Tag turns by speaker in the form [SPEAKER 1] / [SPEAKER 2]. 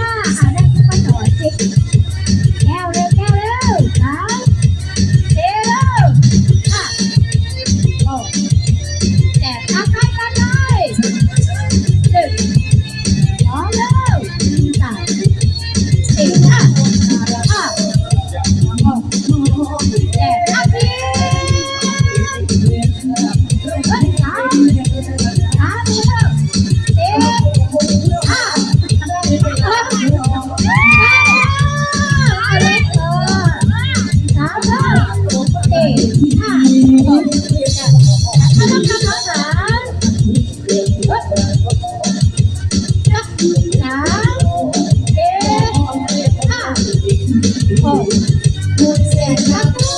[SPEAKER 1] 啊的。Oh, what's that?